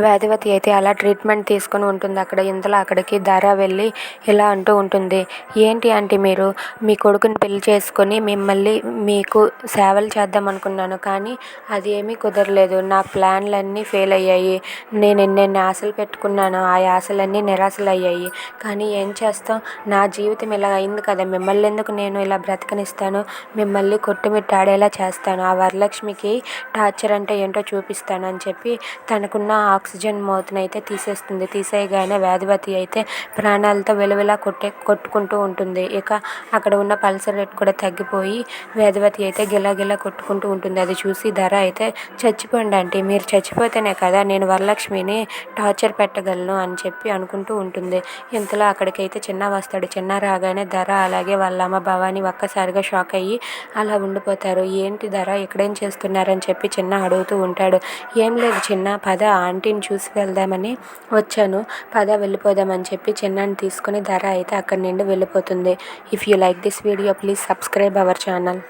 వేదవతి అయితే అలా ట్రీట్మెంట్ తీసుకొని ఉంటుంది అక్కడ. ఇంతలో అక్కడికి ధర వెళ్ళి ఇలా అంటూ ఉంటుంది. ఏంటి ఆంటీ మీరు? మీ కొడుకుని పెళ్ళి చేసుకొని మిమ్మల్ని మీకు సేవలు చేద్దాం అనుకున్నాను కానీ అది ఏమీ కుదరలేదు. నా ప్లాన్లన్నీ ఫెయిల్ అయ్యాయి. నేను ఎన్నెన్ని ఆశలు పెట్టుకున్నాను ఆ ఆశలన్నీ నిరాశలు అయ్యాయి. కానీ ఏం చేస్తాం? నా జీవితం ఇలా అయింది కదా. మిమ్మల్ని ఎందుకు నేను ఇలా బ్రతకనిస్తాను? మిమ్మల్ని కొట్టుమిట్టాడేలా చేస్తాను. ఆ వరలక్ష్మికి టార్చర్ అంటే ఏంటో చూపిస్తాను అని చెప్పి తనకున్న ఆక్సిజన్ మౌత్ని అయితే తీసేస్తుంది. తీసేయగానే వ్యాధిపతి అయితే ప్రాణాలతో విలవిలా కొట్టే కొట్టుకుంటూ ఉంటుంది. ఇక అక్కడ ఉన్న పల్సర్ రేట్ కూడా తగ్గిపోయి వ్యాధిపతి అయితే గిలాగిలా కొట్టుకుంటూ ఉంటుంది. అది చూసి ధర అయితే చచ్చిపోండి అంటే మీరు చచ్చిపోతేనే కదా నేను వరలక్ష్మిని టార్చర్ పెట్టగలను అని చెప్పి అనుకుంటూ ఉంటుంది. ఇంతలో అక్కడికైతే చిన్న వస్తాడు. చిన్న రాగానే ధర అలాగే వాళ్ళ అమ్మ భవాని ఒక్కసారిగా షాక్ అయ్యి అలా ఉండిపోతారు. ఏంటి ధర? ఇక్కడేం చేస్తున్నారని చెప్పి చిన్న అడుగుతూ ఉంటాడు. ఏం లేదు చిన్న పద ఆంటీని చూసి వెళ్దామని వచ్చాను. పద వెళ్ళిపోదామని చెప్పి చిన్నాన్ని తీసుకుని ధర అయితే అక్కడి నుండి వెళ్ళిపోతుంది. If you like this video please subscribe our channel